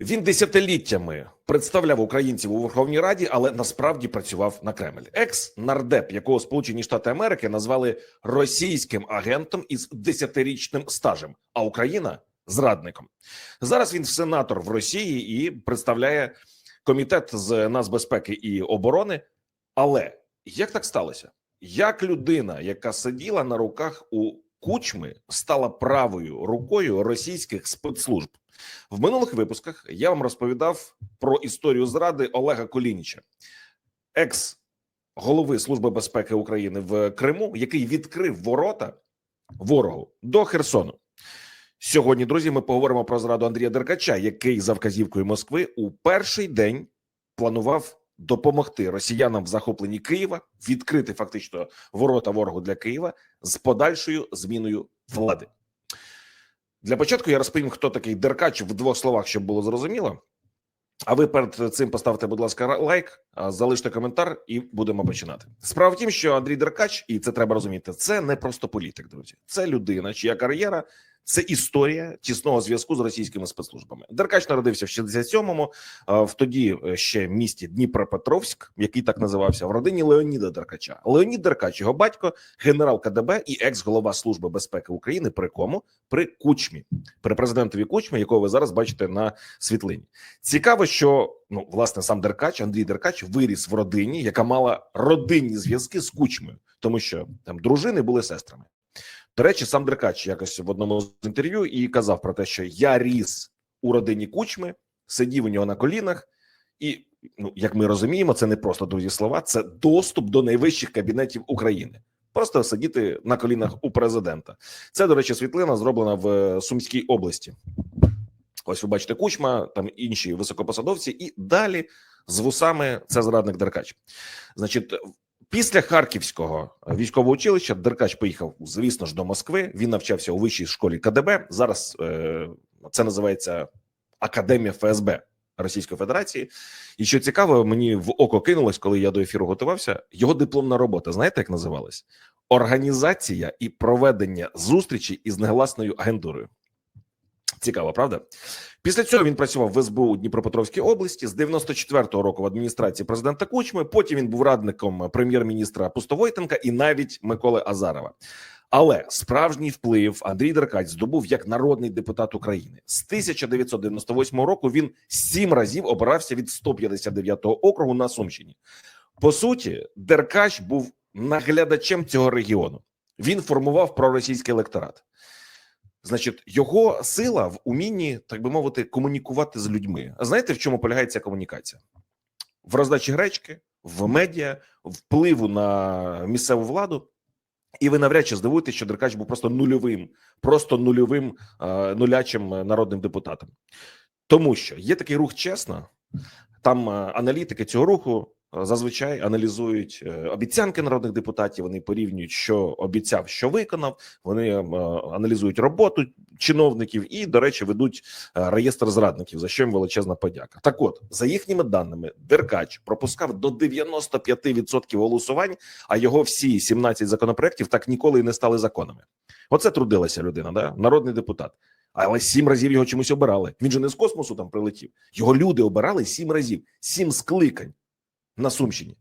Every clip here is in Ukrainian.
Він десятиліттями представляв українців у Верховній Раді, але насправді працював на Кремль. Екс нардеп, якого Сполучені Штати Америки назвали російським агентом із десятирічним стажем, а Україна зрадником. Зараз він сенатор в Росії і представляє комітет з нацбезпеки і оборони. Але як так сталося? Як людина, яка сиділа на руках у кучми, стала правою рукою російських спецслужб? В минулих випусках я вам розповідав про історію зради Олега Колініча, екс голови Служби безпеки України в Криму, який відкрив ворота ворогу до Херсону. Сьогодні, друзі, ми поговоримо про зраду Андрія Деркача, який за вказівкою Москви у перший день планував допомогти росіянам в захопленні Києва, відкрити фактично ворота ворогу для Києва з подальшою зміною влади. Для початку я розповім, хто такий Деркач в двох словах, щоб було зрозуміло. А ви перед цим поставте, будь ласка, лайк, залиште коментар, і будемо починати. Справа в тім, що Андрій Деркач, і це треба розуміти, це не просто політик, друзі. Це людина, чия кар'єра це історія тісного зв'язку з російськими спецслужбами. Деркач народився в 67-му, а, в тоді е, ще місті Дніпропетровськ, який так називався, в родині Леоніда Деркача. Леонід Деркач, його батько, генерал КДБ і екс-голова Служби безпеки України. При кому при Кучмі, при президентові Кучмі, якого ви зараз бачите на світлині. Цікаво, що ну власне сам Деркач, Андрій Деркач, виріс в родині, яка мала родинні зв'язки з Кучмою, тому що там дружини були сестрами. До речі, сам Деркач якось в одному з інтерв'ю і казав про те, що я ріс у родині Кучми, сидів у нього на колінах, і ну як ми розуміємо, це не просто друзі слова, це доступ до найвищих кабінетів України. Просто сидіти на колінах у президента. Це, до речі, світлина зроблена в е, Сумській області. Ось ви бачите кучма, там інші високопосадовці, і далі з вусами це зрадник Деркач. Значить, після Харківського військового училища Деркач поїхав, звісно ж, до Москви. Він навчався у вищій школі КДБ. Зараз е, це називається Академія ФСБ Російської Федерації. І що цікаво, мені в око кинулось, коли я до ефіру готувався. Його дипломна робота. Знаєте, як називалась? Організація і проведення зустрічі із негласною агентурою. Цікаво, правда? Після цього він працював в СБУ у Дніпропетровській області з 94-го року в адміністрації президента Кучми. Потім він був радником прем'єр-міністра Пустовойтенка і навіть Миколи Азарова. Але справжній вплив Андрій Деркач здобув як народний депутат України з 1998 року. Він сім разів обирався від 159-го округу на Сумщині. По суті, Деркач був наглядачем цього регіону. Він формував проросійський електорат. Значить, його сила в умінні, так би мовити, комунікувати з людьми. А знаєте, в чому полягає ця комунікація? В роздачі гречки, в медіа, впливу на місцеву владу. І ви навряд чи здивуєтеся, що Деркач був просто нульовим, просто нульовим е, нулячим народним депутатом. Тому що є такий рух чесно, там е, аналітики цього руху зазвичай аналізують е, обіцянки народних депутатів. Вони порівнюють, що обіцяв, що виконав. Вони е, аналізують роботу чиновників і, до речі, ведуть е, реєстр зрадників. За що їм величезна подяка. Так, от за їхніми даними, Деркач пропускав до 95% голосувань, а його всі 17 законопроєктів так ніколи і не стали законами. Оце трудилася людина, да народний депутат. Але сім разів його чомусь обирали. Він же не з космосу там прилетів. Його люди обирали сім разів, сім скликань на Сумщині.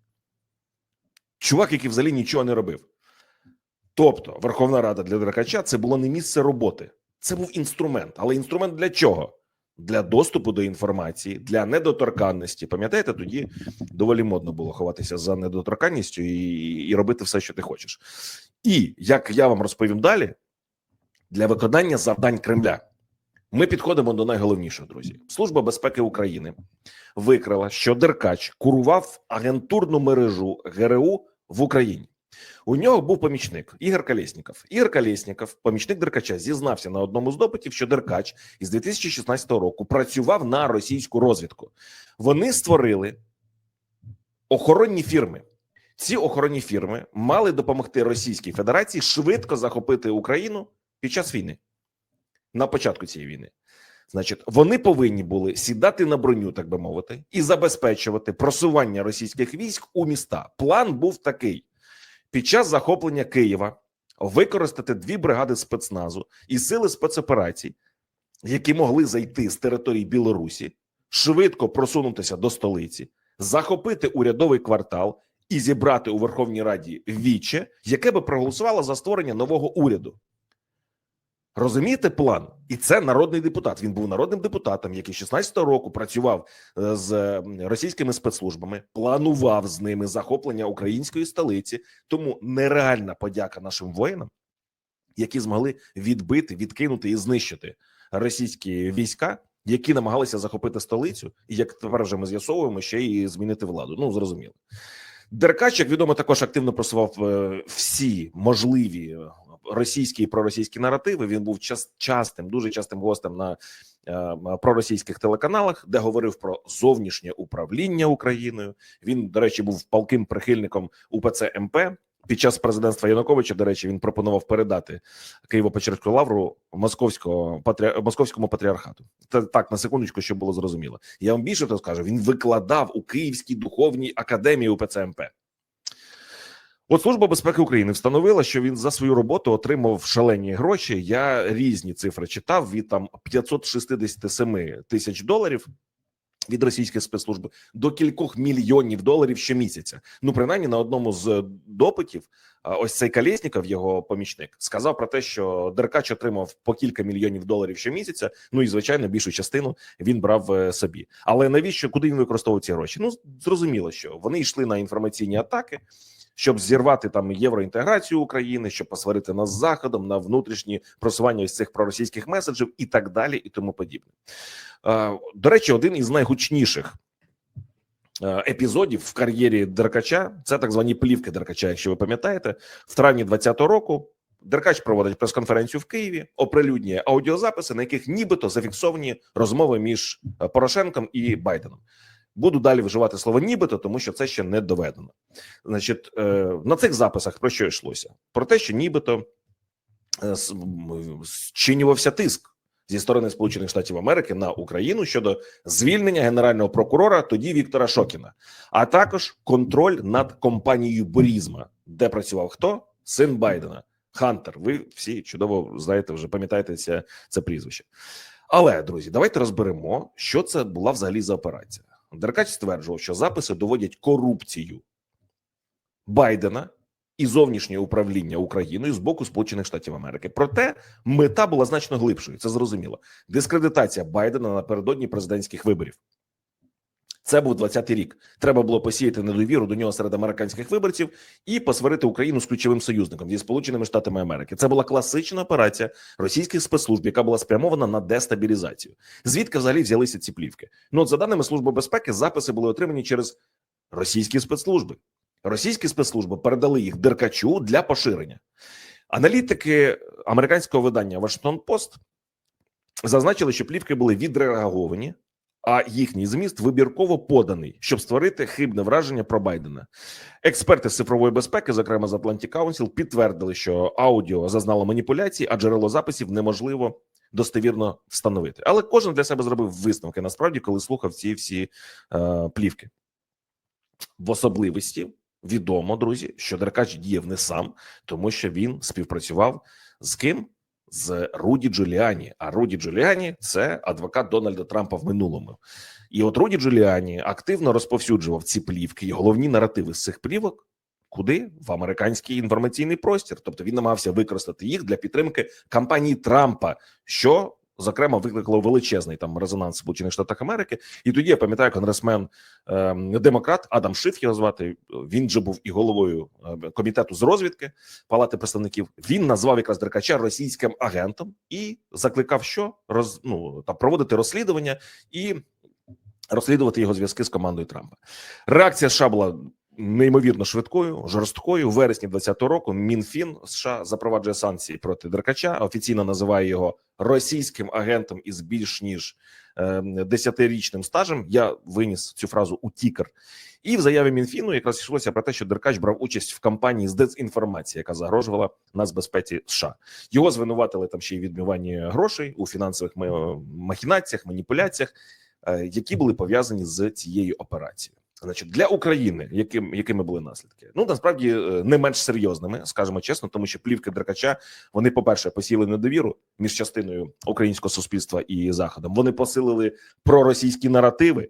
Чувак, який взагалі нічого не робив. Тобто, Верховна Рада для Деркача це було не місце роботи, це був інструмент. Але інструмент для чого? Для доступу до інформації, для недоторканності. Пам'ятаєте, тоді доволі модно було ховатися за недоторканністю і, і робити все, що ти хочеш. І як я вам розповім далі, для виконання завдань Кремля ми підходимо до найголовнішого, друзі. Служба безпеки України викрила, що Деркач курував агентурну мережу ГРУ в Україні. У нього був помічник Ігор Колєсніков. Ігор Колєсніков, помічник Деркача, зізнався на одному з допитів, що Деркач із 2016 року працював на російську розвідку. Вони створили охоронні фірми. Ці охоронні фірми мали допомогти Російській Федерації швидко захопити Україну під час війни. На початку цієї війни. Значить, вони повинні були сідати на броню, так би мовити, і забезпечувати просування російських військ у міста. План був такий: під час захоплення Києва використати дві бригади спецназу і сили спецоперацій, які могли зайти з території Білорусі швидко просунутися до столиці, захопити урядовий квартал і зібрати у Верховній Раді віче, яке би проголосувало за створення нового уряду. Розумієте план? І це народний депутат. Він був народним депутатом, який 16-го року працював е, з російськими спецслужбами, планував з ними захоплення української столиці. Тому нереальна подяка нашим воїнам, які змогли відбити, відкинути і знищити російські війська, які намагалися захопити столицю, і як тепер вже ми з'ясовуємо, ще і змінити владу. Ну зрозуміло. Деркач, як відомо, також активно просував е, всі можливі е, російські і проросійські наративи. Він був час, частим, дуже частим гостем на е, проросійських телеканалах, де говорив про зовнішнє управління Україною. Він, до речі, був палким прихильником УПЦ МП. Під час президентства Януковича, до речі, він пропонував передати Києво-Печерську лавру московського патрі... московському патріархату. Це так на секундочку, щоб було зрозуміло. Я вам більше то скажу. Він викладав у Київській духовній академії УПЦ МП. От служба безпеки України встановила, що він за свою роботу отримав шалені гроші. Я різні цифри читав від там 567 тисяч доларів від російської спецслужби до кількох мільйонів доларів щомісяця. Ну, принаймні, на одному з допитів, ось цей Колєсніков, його помічник, сказав про те, що Деркач отримав по кілька мільйонів доларів щомісяця. Ну і звичайно, більшу частину він брав е, собі. Але навіщо куди він використовував ці гроші? Ну зрозуміло, що вони йшли на інформаційні атаки. Щоб зірвати там євроінтеграцію України, щоб посварити нас з заходом на внутрішні просування ось цих проросійських меседжів і так далі, і тому подібне. Е, До речі, один із найгучніших е, епізодів в кар'єрі Деркача це так звані плівки Деркача. Якщо ви пам'ятаєте, в травні 2020 року Деркач проводить прес-конференцію в Києві, оприлюднює аудіозаписи, на яких нібито зафіксовані розмови між е, Порошенком і Байденом. Буду далі вживати слово нібито, тому що це ще не доведено. Значить, е, на цих записах про що йшлося? Про те, що нібито е, зчинювався тиск зі сторони Сполучених Штатів Америки на Україну щодо звільнення генерального прокурора тоді Віктора Шокіна, а також контроль над компанією Борізма, де працював хто син Байдена. Хантер, ви всі чудово знаєте, вже пам'ятаєте це, це прізвище. Але друзі, давайте розберемо, що це була взагалі за операція. Деркач стверджував, що записи доводять корупцію Байдена і зовнішнє управління Україною з боку Сполучених Штатів Америки. Проте мета була значно глибшою. Це зрозуміло. Дискредитація Байдена напередодні президентських виборів. Це був 20-й рік. Треба було посіяти недовіру до нього серед американських виборців і посварити Україну з ключовим союзником зі Сполученими Штатами Америки. Це була класична операція російських спецслужб, яка була спрямована на дестабілізацію. Звідки взагалі взялися ці плівки? Ну, от за даними Служби безпеки, записи були отримані через російські спецслужби. Російські спецслужби передали їх Деркачу для поширення. Аналітики американського видання Вашингтон Пост зазначили, що плівки були відреаговані, а їхній зміст вибірково поданий, щоб створити хибне враження про Байдена. Експерти з цифрової безпеки, зокрема з Atlantic Council, підтвердили, що аудіо зазнало маніпуляцій, а джерело записів неможливо достовірно встановити. Але кожен для себе зробив висновки насправді, коли слухав ці всі е, плівки. В особливості відомо, друзі, що Деркач діяв не сам, тому що він співпрацював з ким? З Руді Джуліані. А Руді Джуліані це адвокат Дональда Трампа в минулому. І от Руді Джуліані активно розповсюджував ці плівки і головні наративи з цих плівок. Куди в американський інформаційний простір? Тобто він намагався використати їх для підтримки кампанії Трампа, що зокрема викликало величезний там резонанс Сполучених Штатах Америки. І тоді я пам'ятаю, конгресмен е, демократ Адам Шиф його звати. Він же був і головою е, комітету з розвідки Палати представників. Він назвав якраз Деркача російським агентом і закликав, що роз ну там проводити розслідування і розслідувати його зв'язки з командою Трампа. Реакція США була неймовірно швидкою, жорсткою. У вересні 2020 року Мінфін США запроваджує санкції проти Деркача. Офіційно називає його російським агентом із більш ніж е, десятирічним стажем. Я виніс цю фразу у тікер. І в заяві Мінфіну якраз йшлося про те, що Деркач брав участь в кампанії з дезінформації, яка загрожувала нацбезпеці США. Його звинуватили там ще й відмиванні грошей у фінансових махінаціях, маніпуляціях, е, які були пов'язані з цією операцією. Значить, для України, яким якими були наслідки? Ну насправді е, не менш серйозними, скажімо чесно, тому що плівки Деркача вони, по-перше, посіли недовіру між частиною українського суспільства і заходом. Вони посилили проросійські наративи.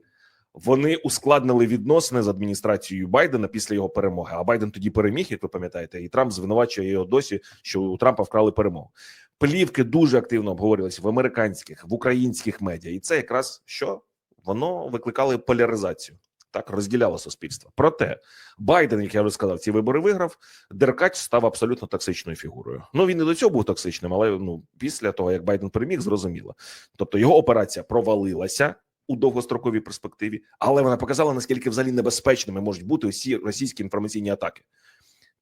Вони ускладнили відносини з адміністрацією Байдена після його перемоги. А Байден тоді переміг, як ви пам'ятаєте, і Трамп звинувачує його досі, що у Трампа вкрали перемогу. Плівки дуже активно обговорювалися в американських, в українських медіа, і це якраз що воно викликало поляризацію. Так розділяло суспільство. Проте Байден, як я вже сказав, ці вибори виграв. Деркач став абсолютно токсичною фігурою. Ну він і до цього був токсичним, але ну після того як Байден переміг, зрозуміло. Тобто його операція провалилася у довгостроковій перспективі, але вона показала наскільки взагалі небезпечними можуть бути усі російські інформаційні атаки.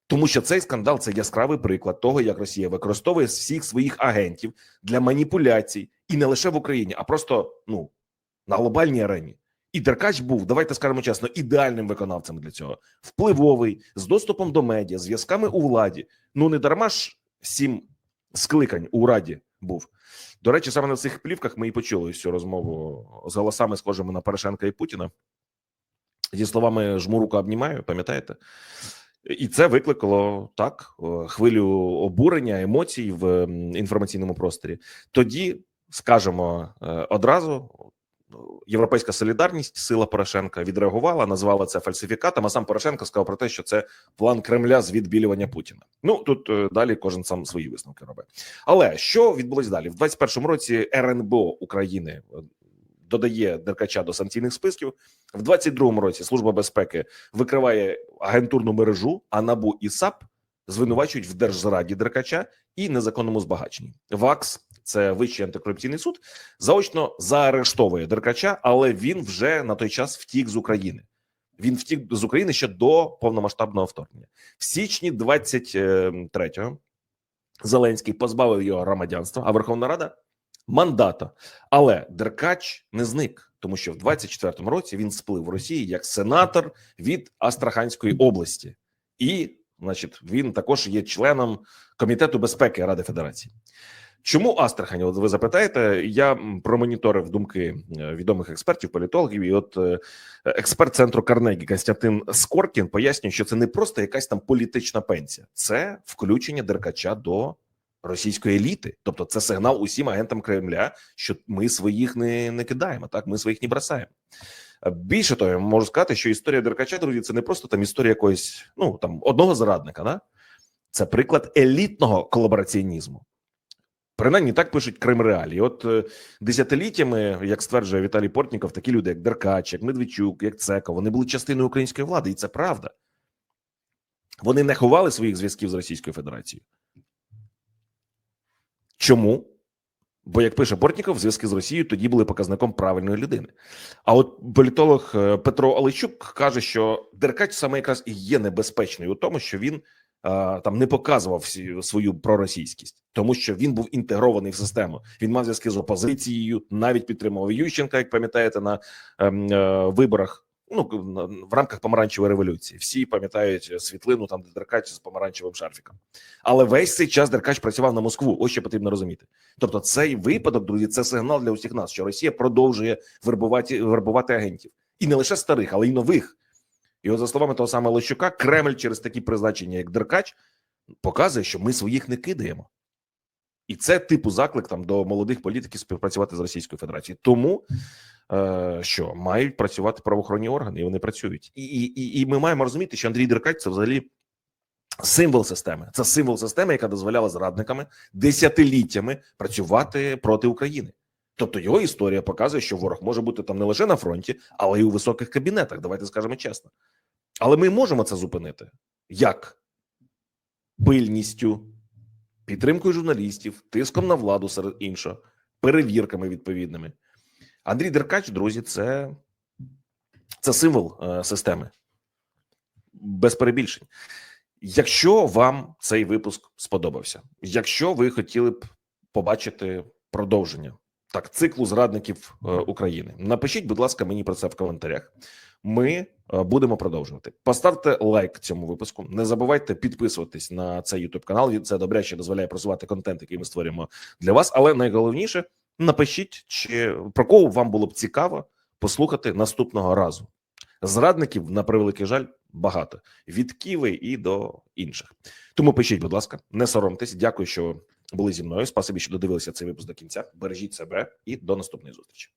Тому що цей скандал це яскравий приклад того, як Росія використовує всіх своїх агентів для маніпуляцій і не лише в Україні, а просто ну на глобальній арені. І Деркач був, давайте скажемо чесно, ідеальним виконавцем для цього. Впливовий, з доступом до медіа, зв'язками у владі. Ну не дарма ж сім скликань у раді був. До речі, саме на цих плівках ми і почули всю розмову з голосами, схожими на Порошенка і Путіна. Зі словами жмурука обнімаю, пам'ятаєте? І це викликало так е, хвилю обурення, емоцій в інформаційному просторі. Тоді скажемо е, одразу. Європейська солідарність, сила Порошенка відреагувала, назвала це фальсифікатом. А сам Порошенко сказав про те, що це план Кремля з відбілювання Путіна. Ну тут е, далі кожен сам свої висновки робить. Але що відбулось далі? В 21-му році РНБО України е, додає Деркача до санкційних списків. В 22-му році Служба безпеки викриває агентурну мережу, а НАБУ і САП звинувачують в держзраді Деркача і незаконному збагаченні. ВАКС це вищий антикорупційний суд, заочно заарештовує Деркача, але він вже на той час втік з України. Він втік з України ще до повномасштабного вторгнення. В січні 23-го Зеленський позбавив його громадянства, а Верховна Рада мандата. Але Деркач не зник, тому що в 24-му році він сплив в Росії як сенатор від Астраханської області, і, значить, він також є членом комітету безпеки Ради Федерації. Чому Астрахань? От ви запитаєте, я промоніторив думки е, відомих експертів, політологів, і от е, експерт центру Карнегі Костянтин Скоркін пояснює, що це не просто якась там політична пенсія, це включення Деркача до російської еліти. Тобто, це сигнал усім агентам Кремля, що ми своїх не, не кидаємо, так ми своїх не бросаємо. Е, Більше того, я можу сказати, що історія Деркача, друзі, це не просто там історія якоїсь, ну там одного зрадника, да? це приклад елітного колабораціонізму. Принаймні так пишуть Крим Реалі. От е, десятиліттями, як стверджує Віталій Портніков, такі люди, як Деркач, як Медведчук, як Цеков, вони були частиною української влади, і це правда. Вони не ховали своїх зв'язків з Російською Федерацією. Чому? Бо, як пише Портніков, зв'язки з Росією тоді були показником правильної людини. А от політолог е, Петро Олещук каже, що Деркач саме якраз і є небезпечною у тому, що він там не показував свою проросійськість, тому що він був інтегрований в систему. Він мав зв'язки з опозицією, навіть підтримував Ющенка, як пам'ятаєте, на ем, е, виборах. Ну в рамках помаранчевої революції. Всі пам'ятають світлину там, де Деркач з помаранчевим шарфіком. Але весь цей час Деркач працював на Москву. Ось що потрібно розуміти. Тобто, цей випадок, друзі, це сигнал для усіх нас, що Росія продовжує вербувати вербувати агентів і не лише старих, але й нових. І от за словами того самого Лещука, Кремль через такі призначення, як Деркач, показує, що ми своїх не кидаємо. І це типу заклик там до молодих політиків співпрацювати з Російською Федерацією. Тому е, що мають працювати правоохоронні органи, і вони працюють. І, і, і, ми маємо розуміти, що Андрій Деркач це взагалі символ системи. Це символ системи, яка дозволяла зрадниками десятиліттями працювати проти України. Тобто його історія показує, що ворог може бути там не лише на фронті, але й у високих кабінетах. Давайте скажемо чесно. Але ми можемо це зупинити. Як? Пильністю, підтримкою журналістів, тиском на владу серед іншого, перевірками відповідними. Андрій Деркач, друзі, це, це символ е, системи. Без перебільшень. Якщо вам цей випуск сподобався, якщо ви хотіли б побачити продовження так циклу зрадників е, України, напишіть, будь ласка, мені про це в коментарях. Ми е, будемо продовжувати. Поставте лайк цьому випуску. Не забувайте підписуватись на цей YouTube канал. Це добряче дозволяє просувати контент, який ми створюємо для вас. Але найголовніше напишіть, чи про кого вам було б цікаво послухати наступного разу. Зрадників, на превеликий жаль, багато від Ківи і до інших. Тому пишіть, будь ласка, не соромтесь. Дякую, що були зі мною. Спасибі, що додивилися цей випуск до кінця. Бережіть себе і до наступної зустрічі.